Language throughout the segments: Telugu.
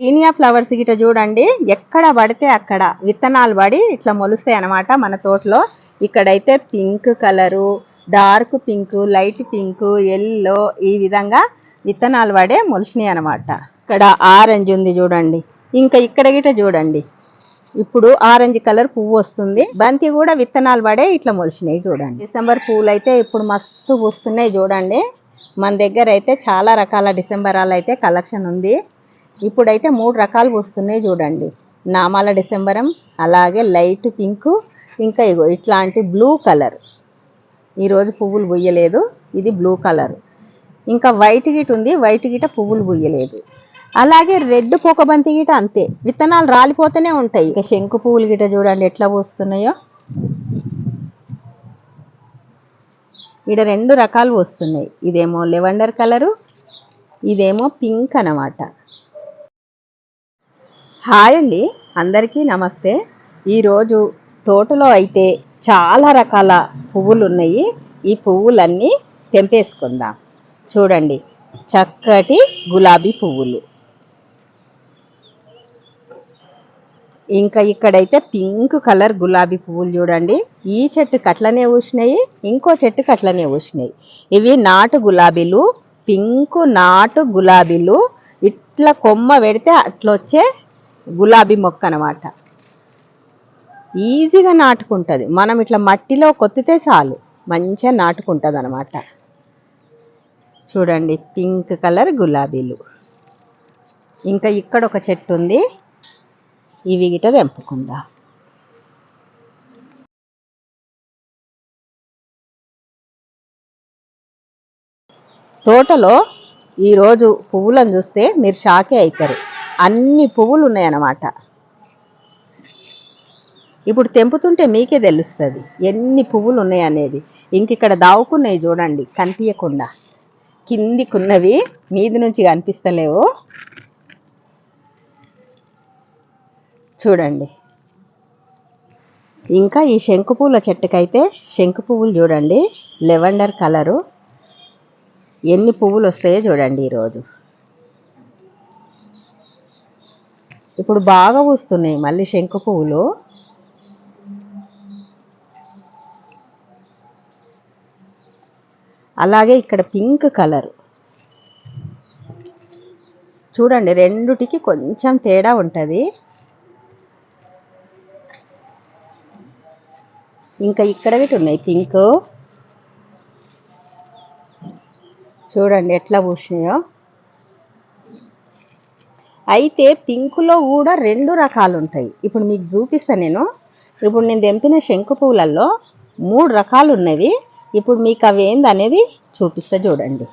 సీనియా ఫ్లవర్స్ గిట చూడండి ఎక్కడ పడితే అక్కడ విత్తనాలు పడి ఇట్లా మొలుస్తాయి అన్నమాట మన తోటలో. ఇక్కడైతే pink colour dark pink light pink yellow ఈ విధంగా విత్తనాలు పడే మొలిచినాయి అన్నమాట. ఇక్కడ ఆరెంజ్ ఉంది చూడండి. ఇంకా ఇక్కడ గిట చూడండి. ఇప్పుడు ఆరెంజ్ కలర్ పువ్వు వస్తుంది. బంతి కూడా విత్తనాలు పడే ఇట్లా మొలిచినాయి చూడండి. డిసెంబర్ పువ్వులు అయితే ఇప్పుడు మస్తు పూస్తున్నాయి చూడండి. మన దగ్గర అయితే చాలా రకాల డిసెంబరాలు అయితే కలెక్షన్ ఉంది. ఇప్పుడైతే మూడు రకాలు వస్తున్నాయి చూడండి. నామాల డిసెంబరం అలాగే లైట్ పింక్ ఇంకా ఇగో ఇట్లాంటి బ్లూ కలర్. ఈరోజు పువ్వులు బుయ్యలేదు ఇది బ్లూ కలర్. ఇంకా వైట్ గిట ఉంది వైట్ గిట పువ్వులు బుయ్యలేదు. అలాగే రెడ్ పొకబంతి గిట అంతే. విత్తనాలు రాలిపోతూనే ఉంటాయి. ఇక శంకు పువ్వులు గిట చూడండి ఎట్లా పోస్తున్నాయో. ఇక్కడ రెండు రకాలు వస్తున్నాయి. ఇదేమో లెవెండర్ కలరు ఇదేమో పింక్ అన్నమాట. హాయ్ అండి. అందరికీ నమస్తే. ఈరోజు తోటలో అయితే చాలా రకాల పువ్వులు ఉన్నాయి ఈ పువ్వులన్నీ తెంపేసుకుందాం. చూడండి చక్కటి గులాబీ పువ్వులు. ఇంకా ఇక్కడైతే పింక్ కలర్ గులాబీ పువ్వులు చూడండి. ఈ చెట్టుకి కట్లనే ఊసినాయి ఇంకో చెట్టుకి అట్లనే ఊసినాయి. ఇవి నాటు గులాబీలు పింక్ నాటు గులాబీలు. ఇట్లా కొమ్మ పెడితే అట్లొచ్చే గులాబీ మొక్క అన్నమాట. ఈజీగా నాటుకుంటుంది. మనం ఇట్లా మట్టిలో కొత్తితే చాలు. మంచిగా నాటుకుంటుంది అనమాట చూడండి పింక్ కలర్ గులాబీలు. ఇంకా ఇక్కడ ఒక చెట్టు ఉంది. ఇవి గిట తెంపుకుందాం. తోటలో ఈరోజు పువ్వులను చూస్తే మీరు షాకే అవుతారు అన్ని పువ్వులు ఉన్నాయన్నమాట ఇప్పుడు తెంపుతుంటే మీకే తెలుస్తుంది ఎన్ని పువ్వులు ఉన్నాయి అనేది ఇంక ఇక్కడ దావుకున్నాయి చూడండి కనిపించకుండా కిందికున్నవి మీది నుంచి కనిపిస్తలేవు. చూడండి. ఇంకా ఈ శంకు పూల చెట్టుకైతే శంకు పువ్వులు చూడండి లెవెండర్ కలరు. ఎన్ని పువ్వులు వస్తాయో చూడండి ఈరోజు. ఇప్పుడు బాగా పూస్తున్నాయి మళ్ళీ శంకు పువ్వులు. అలాగే ఇక్కడ పింక్ కలర్. చూడండి రెండుటికి కొంచెం తేడా ఉంటుంది. ఇంకా ఇక్కడ వీటి ఉన్నాయి పింక్. చూడండి ఎట్లా పూసినాయో. అయితే పింకులో కూడా రెండు రకాలు ఉంటాయి ఇప్పుడు మీకు చూపిస్తా నేను. ఇప్పుడు నేను తెంపిన శంకు పువ్వులలో మూడు రకాలు ఉన్నవి ఇప్పుడు మీకు అవి ఏంది అనేది చూపిస్తా చూడండి.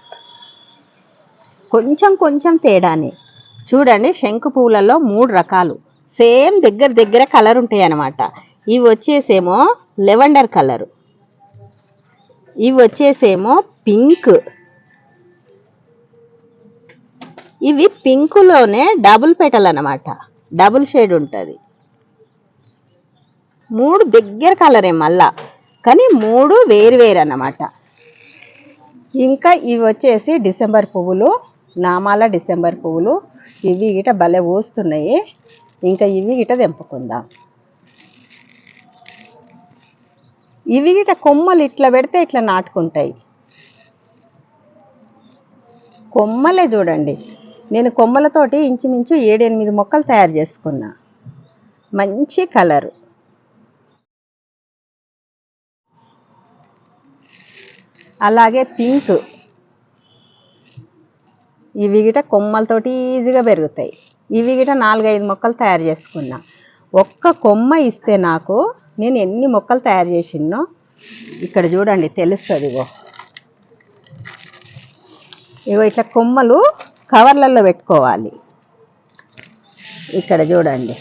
కొంచెం కొంచెం తేడానే. చూడండి శంకు పువ్వులలో మూడు రకాలు. సేమ్ దగ్గర దగ్గర కలర్ ఉంటాయి అన్నమాట ఇవి వచ్చేసేమో లెవెండర్ కలరు. ఇవి వచ్చేసేమో పింక్. ఇవి పింకులోనే డబుల్ పెటల్ అన్నమాట. డబుల్ షేడ్ ఉంటుంది. మూడు దగ్గర కలరే మళ్ళా. కానీ మూడు వేరు వేరు అన్నమాట. ఇంకా ఇవి వచ్చేసి డిసెంబర్ పువ్వులు నామాల డిసెంబర్ పువ్వులు. ఇవి గిట భలే పూస్తున్నాయి ఇంకా ఇవి గిట తెంపుకుందాం. ఇవి గిట కొమ్మలు ఇట్లా పెడితే ఇట్లా నాటుకుంటాయి. కొమ్మలే చూడండి. నేను కొమ్మలతోటి ఇంచుమించు ఏడెనిమిది మొక్కలు తయారు చేసుకున్నా. మంచి కలరు. అలాగే పింక్. ఇవి గిట కొమ్మలతోటి ఈజీగా పెరుగుతాయి. ఇవి గిట నాలుగైదు మొక్కలు తయారు చేసుకున్నా. ఒక్క కొమ్మ ఇస్తే నాకు నేను ఎన్ని మొక్కలు తయారు చేసినో ఇక్కడ చూడండి తెలుస్తుంది ఇగో ఇగో ఇట్లా కొమ్మలు కవర్లలో పెట్టుకోవాలి. ఇక్కడ చూడండి.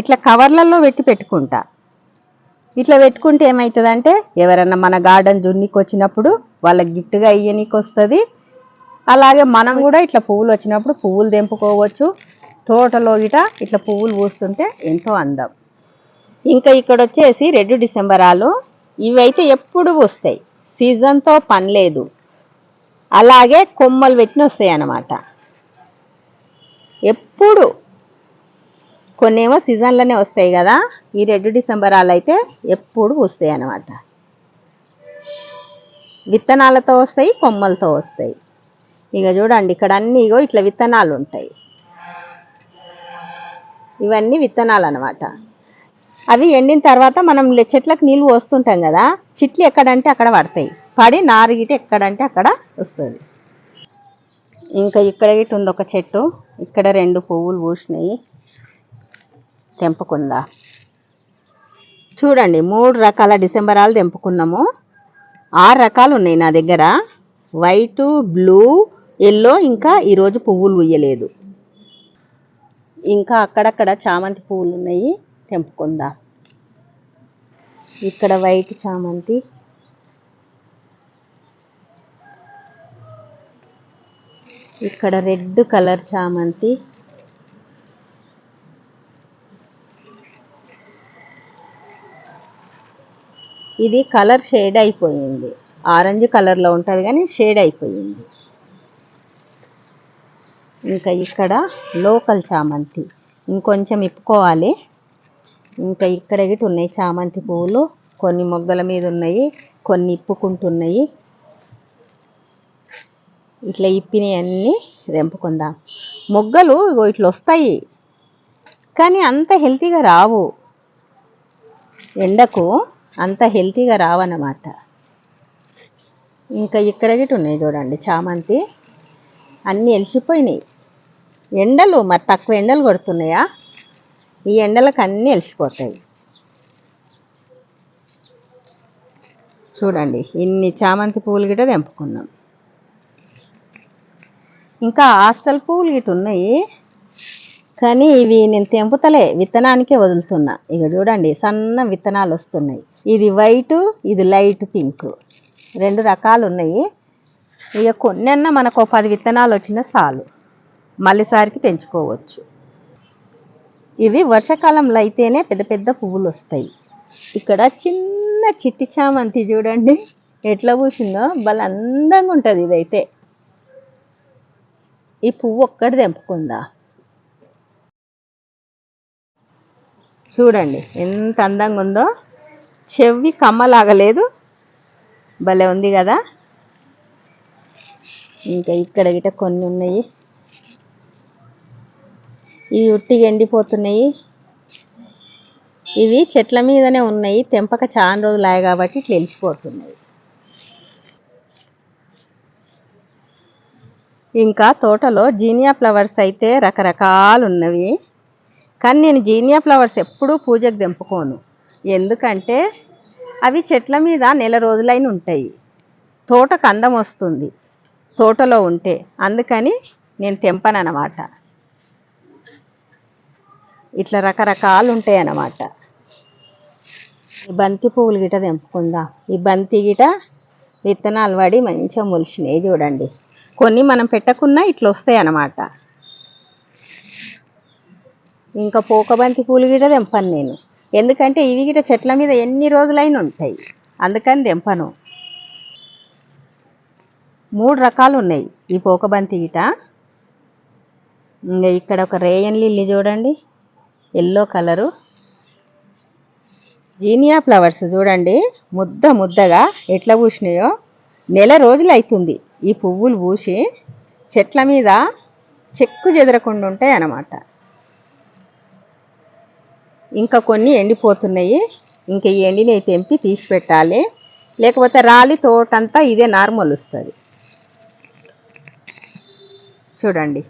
ఇట్లా కవర్లలో పెట్టి పెట్టుకుంటా. ఇట్లా పెట్టుకుంటే ఏమవుతుందంటే ఎవరన్నా మన గార్డెన్ జున్నికి వచ్చినప్పుడు వాళ్ళకి గిఫ్ట్గా ఇయ్యనీకి వస్తుంది అలాగే మనం కూడా ఇట్లా పువ్వులు వచ్చినప్పుడు పువ్వులు తెంపుకోవచ్చు. తోటలో గిట ఇట్లా పువ్వులు పూస్తుంటే ఎంతో అందం. ఇంకా ఇక్కడ వచ్చేసి రెడ్ డిసెంబరాలు. ఇవైతే ఎప్పుడు పూస్తాయి. సీజన్తో పని లేదు. అలాగే కొమ్మలు పెట్టిన వస్తాయి అన్నమాట ఎప్పుడు? కొన్నేమో సీజన్లోనే వస్తాయి కదా. ఈ రెడ్ డిసెంబరాలు అయితే ఎప్పుడు వస్తాయి అన్నమాట విత్తనాలతో వస్తాయి కొమ్మలతో వస్తాయి. ఇక చూడండి ఇక్కడ అన్నీ ఇగో ఇట్లా విత్తనాలు ఉంటాయి ఇవన్నీ విత్తనాలు అన్నమాట అవి ఎండిన తర్వాత మనం చెట్లకు నీళ్ళు పోస్తుంటాం కదా చిట్లు ఎక్కడంటే అక్కడ పడతాయి. పడి నారు గిట ఎక్కడంటే అక్కడ వస్తుంది. ఇంకా ఇక్కడ ఇటు ఉంది ఒక చెట్టు ఇక్కడ రెండు పువ్వులు పూసినాయి. తెంపుకుందా. చూడండి మూడు రకాల డిసెంబరాలు తెంపుకున్నాము. ఆరు రకాలు ఉన్నాయి నా దగ్గర. వైటు బ్లూ ఎల్లో ఇంకా ఈరోజు పువ్వులు ఉయ్యలేదు ఇంకా అక్కడక్కడ చామంతి పువ్వులు ఉన్నాయి. తెంపుకుందాం? ఇక్కడ వైట్ చామంతి. ఇక్కడ రెడ్ కలర్ చామంతి. ఇది కలర్ షేడ్ అయిపోయింది. ఆరెంజ్ కలర్లో ఉంటుంది కానీ షేడ్ అయిపోయింది. ఇంకా ఇక్కడ లోకల్ చామంతి. ఇంకొంచెం ఇప్పుకోవాలి. ఇంకా ఇక్కడ గిట్ట ఉన్నాయి? చామంతి పువ్వులు కొన్ని మొగ్గల మీద ఉన్నాయి కొన్ని ఇప్పుకుంటున్నాయి. ఇట్లా ఇప్పినవి అన్నీ తెంపుకుందాం. మొగ్గలు ఇగో ఇట్లా వస్తాయి కానీ అంత హెల్తీగా రావు. ఎండకు అంత హెల్తీగా రావన్నమాట. ఇంకా ఇక్కడ గిట్ట ఉన్నాయి చూడండి చామంతి. అన్నీ వెలిసిపోయినాయి ఎండలు మరి తక్కువ ఎండలు కొడుతున్నాయా? ఈ ఎండలకు అన్నీ ఎలిసిపోతాయి చూడండి ఇన్ని చామంతి పువ్వులు గిట్ట తెంపుకున్నాం. ఇంకా హాస్టల్ పువ్వులు గిట్ట ఉన్నాయి కానీ ఇవి నేను తెంపుతలే విత్తనానికే వదులుతున్నా. ఇక చూడండి సన్న విత్తనాలు వస్తున్నాయి. ఇది వైట్ ఇది లైట్ పింక్. రెండు రకాలు ఉన్నాయి. ఇక కొన్నన్నా మనకు పది విత్తనాలు వచ్చినా చాలు. మళ్ళీసారికి పెంచుకోవచ్చు. ఇవి వర్షాకాలంలో అయితేనే పెద్ద పెద్ద పువ్వులు వస్తాయి. ఇక్కడ చిన్న చిట్టి చామంతి చూడండి. ఎట్లా పూసిందో? భలే అందంగా ఉంటుంది ఇదైతే. ఈ పువ్వు ఒక్కటి తెంపుకుందా? చూడండి ఎంత అందంగా ఉందో. చెవి కమ్మలాగలేదు భలే ఉంది కదా. ఇంకా ఇక్కడ గిట కొన్ని ఉన్నాయి. ఇవి ఉట్టిగా ఎండిపోతున్నాయి. ఇవి చెట్ల మీదనే ఉన్నాయి. తెంపక చాలా రోజులు కాబట్టి ఇట్లా వెలిసిపోతున్నాయి ఇంకా తోటలో జీనియా ఫ్లవర్స్ అయితే రకరకాలు ఉన్నవి. కానీ నేను జీనియా ఫ్లవర్స్ ఎప్పుడూ పూజకు తెంపుకోను. ఎందుకంటే అవి చెట్ల మీద నెల రోజులైన ఉంటాయి. తోటకు అందం వస్తుంది. తోటలో ఉంటే. అందుకని నేను తెంపనమాట ఇట్లా రకరకాలు ఉంటాయి అన్నమాట. ఈ బంతి పువ్వులు గిట తెంపుకుందాం. ఈ బంతి గిట విత్తనాలు పడి మంచిగా మొలిచినాయి చూడండి. కొన్ని మనం పెట్టకున్నా ఇట్లా వస్తాయి అన్నమాట. ఇంకా పోకబంతి పూలు గిట తెంపను నేను. ఎందుకంటే ఇవి గిట చెట్ల మీద ఎన్ని రోజులైనా ఉంటాయి. అందుకని తెంపను. మూడు రకాలు ఉన్నాయి ఈ పోకబంతి గిట. ఇంకా ఇక్కడ ఒక రేయన్ లిల్లీ చూడండి. Yellow colour. జీనియా ఫ్లవర్స్ చూడండి. ముద్ద ముద్దగా ఎట్లా పూసినాయో. నెల రోజులు అవుతుంది ఈ పువ్వులు పూసి. చెట్ల మీద చెక్కు చెదరకుండా ఉంటాయి అన్నమాట. ఇంకా కొన్ని ఎండిపోతున్నాయి. ఇంకా ఈ ఎండినవి తెంపి తీసి పెట్టాలి. లేకపోతే రాలి తోటంతా ఇదే నార్మల్ వస్తుంది. చూడండి.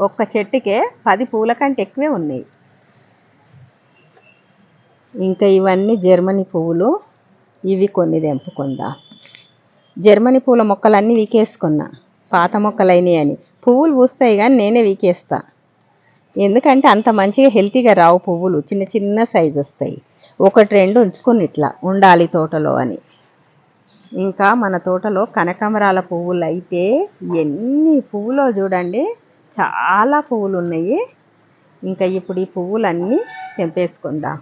ఒక్క చెట్టుకే పది పూల కంటే ఎక్కువే ఉన్నాయి. ఇంకా ఇవన్నీ జర్మనీ పువ్వులు. ఇవి కొన్ని తెంపుకుందా. జర్మనీ పూల మొక్కలన్నీ వీకేసుకున్నా. పాత మొక్కలైనవి అని పువ్వులు పూస్తాయి కానీ నేనే వీకేస్తా. ఎందుకంటే అంత మంచిగా హెల్తీగా రావు పువ్వులు. చిన్న చిన్న సైజు వస్తాయి. ఒకటి రెండు ఉంచుకుని ఇట్లా ఉండాలి తోటలో అని. ఇంకా మన తోటలో కనకాంబరాల పువ్వులు అయితే ఎన్ని పువ్వులో చూడండి. చాలా పువ్వులు ఉన్నాయి. ఇంకా ఇప్పుడు ఈ పువ్వులన్నీ తెంపేసుకుందాం.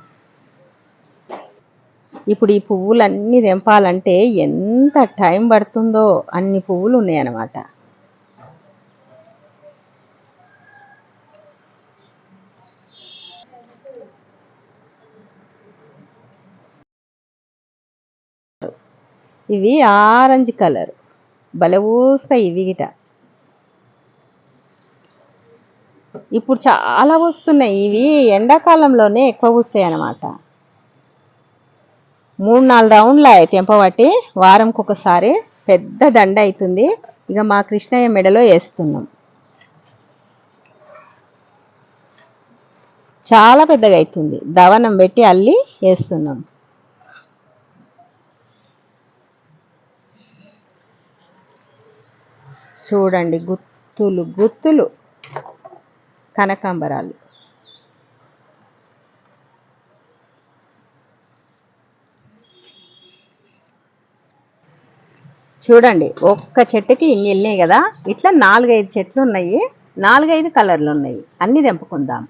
ఇప్పుడు ఈ పువ్వులన్నీ తెంపాలంటే ఎంత టైం పడుతుందో అన్ని పువ్వులు ఉన్నాయన్నమాట. ఇవి ఆరెంజ్ కలర్. భలే పూస్తాయి ఇవి గిట. ఇప్పుడు చాలా వస్తున్నాయి. ఇవి ఎండాకాలంలోనే ఎక్కువ పూస్తాయి అన్నమాట మూడు నాలుగు రౌండ్లు తెంపబట్టి వారంకి ఒకసారి పెద్ద దండ అవుతుంది. ఇక మా కృష్ణయ్య మెడలో వేస్తున్నాం. చాలా పెద్దగా అవుతుంది. దవనం పెట్టి అల్లి వేస్తున్నాం. చూడండి గుత్తులు గుత్తులు కనకాంబరాలు. చూడండి ఒక్క చెట్టుకి ఇన్ని వెళ్ళినాయి కదా? ఇట్లా నాలుగైదు చెట్లు ఉన్నాయి నాలుగైదు కలర్లు ఉన్నాయి. అన్ని తెంపుకుందాం.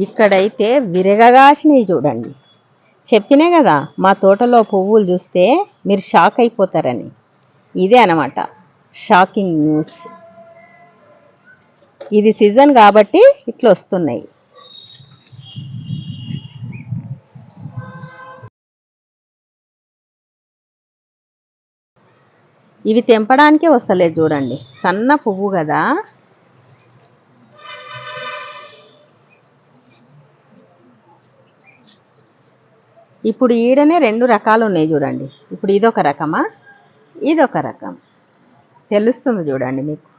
ఇక్కడైతే విరగగాసినవి చూడండి. చెప్పినే కదా మా తోటలో పువ్వులు చూస్తే మీరు షాక్ అయిపోతారని. ఇదే అనమాట షాకింగ్ న్యూస్. ఇది సీజన్ కాబట్టి ఇట్లా వస్తున్నాయి. ఇవి తెంపడానికే వస్తలేదు చూడండి. సన్న పువ్వు కదా. ఇప్పుడు ఈడనే రెండు రకాలు ఉన్నాయి చూడండి. ఇప్పుడు ఇదొక రకమా? ఇదొక రకం. తెలుస్తుంది చూడండి మీకు.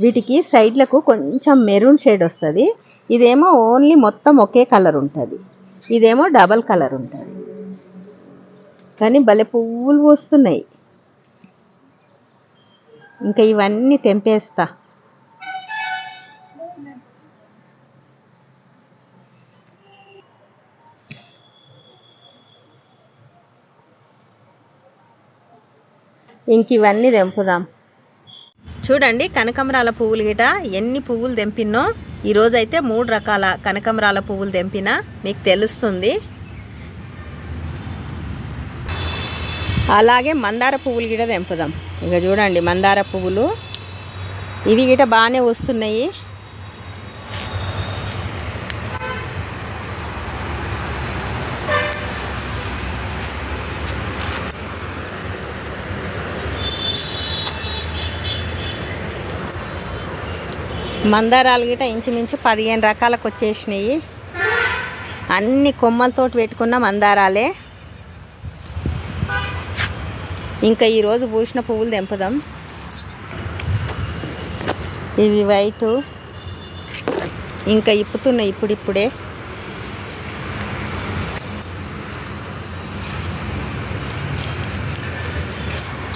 వీటికి సైడ్లకు కొంచెం మెరూన్ షేడ్ వస్తుంది. ఇదేమో ఓన్లీ మొత్తం ఒకే కలర్ ఉంటుంది. ఇదేమో డబల్ కలర్ ఉంటుంది. కానీ భలే పువ్వులు వస్తున్నాయి ఇంకా ఇవన్నీ తెంపేస్తా. ఇంక ఇవన్నీ తెంపుదాం. చూడండి కనకమరాల పువ్వులు గిట ఎన్ని పువ్వులు తెంపినో ఈరోజైతే మూడు రకాల కనకమరాల పువ్వులు తెంపినా. మీకు తెలుస్తుంది. అలాగే మందార పువ్వులు గిట తెంపుదాం. ఇక చూడండి మందార పువ్వులు. ఇవి గిట బాగానే వస్తున్నాయి. మందారాలు గిట ఇంచుమించు పదిహేను రకాలకు వచ్చేసినాయి. అన్ని కొమ్మలతోటి పెట్టుకున్న మందారాలే. ఇంకా ఈరోజు పూసిన పువ్వులు తెంపుదాం. ఇవి వైటు. ఇంకా ఇప్పుతున్నాయి ఇప్పుడిప్పుడే.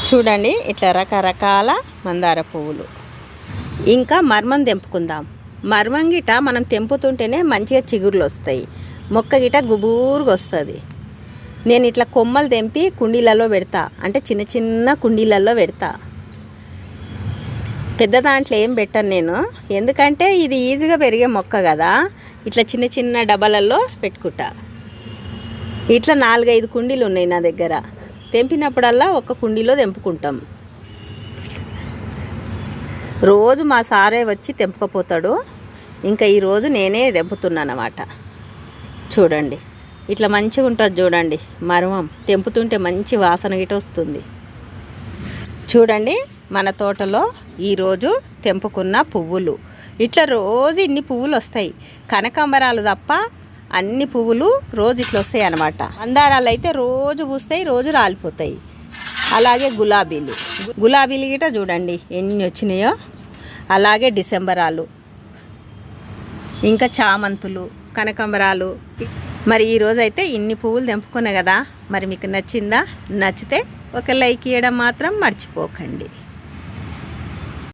చూడండి ఇట్లా రకరకాల మందార పువ్వులు. ఇంకా మర్మం తెంపుకుందాం. మర్మం గిట మనం తెంపుతుంటేనే మంచిగా చిగుర్లు వస్తాయి. మొక్క గిట గుబూరుగా వస్తుంది. నేను ఇట్లా కొమ్మలు తెంపి కుండీలలో పెడతా. అంటే చిన్న చిన్న కుండీలలో పెడతా. పెద్ద దాంట్లో ఏం పెట్టను నేను. ఎందుకంటే ఇది ఈజీగా పెరిగే మొక్క కదా. ఇట్లా చిన్న చిన్న డబ్బాలలో పెట్టుకుంటా. ఇట్లా నాలుగైదు కుండీలు ఉన్నాయి నా దగ్గర. తెంపినప్పుడల్లా ఒక కుండీలో తెంపుకుంటాం. రోజు మా సారే వచ్చి తెంపుకపోతాడు. ఇంకా ఈరోజు నేనే తెంపుతున్నాను అన్నమాట చూడండి. ఇట్లా మంచిగా ఉంటుంది చూడండి మరమం. తెంపుతుంటే మంచి వాసన గిట వస్తుంది. చూడండి మన తోటలో ఈరోజు తెంపుకున్న పువ్వులు. ఇట్లా రోజు ఇన్ని పువ్వులు వస్తాయి. కనకాంబరాలు తప్ప అన్ని పువ్వులు రోజు ఇట్లా వస్తాయి అన్నమాట. మందారాలు అయితే రోజు పూస్తాయి రోజు రాలిపోతాయి. అలాగే గులాబీలు. గులాబీలు గిట చూడండి ఎన్ని వచ్చినాయో. అలాగే డిసెంబరాలు. ఇంకా చామంతులు కనకాంబరాలు. మరి ఈరోజు అయితే ఇన్ని పువ్వులు తెంపుకున్నా కదా మరి మీకు నచ్చిందా? నచ్చితే ఒక లైక్ ఇవ్వడం మాత్రం మర్చిపోకండి.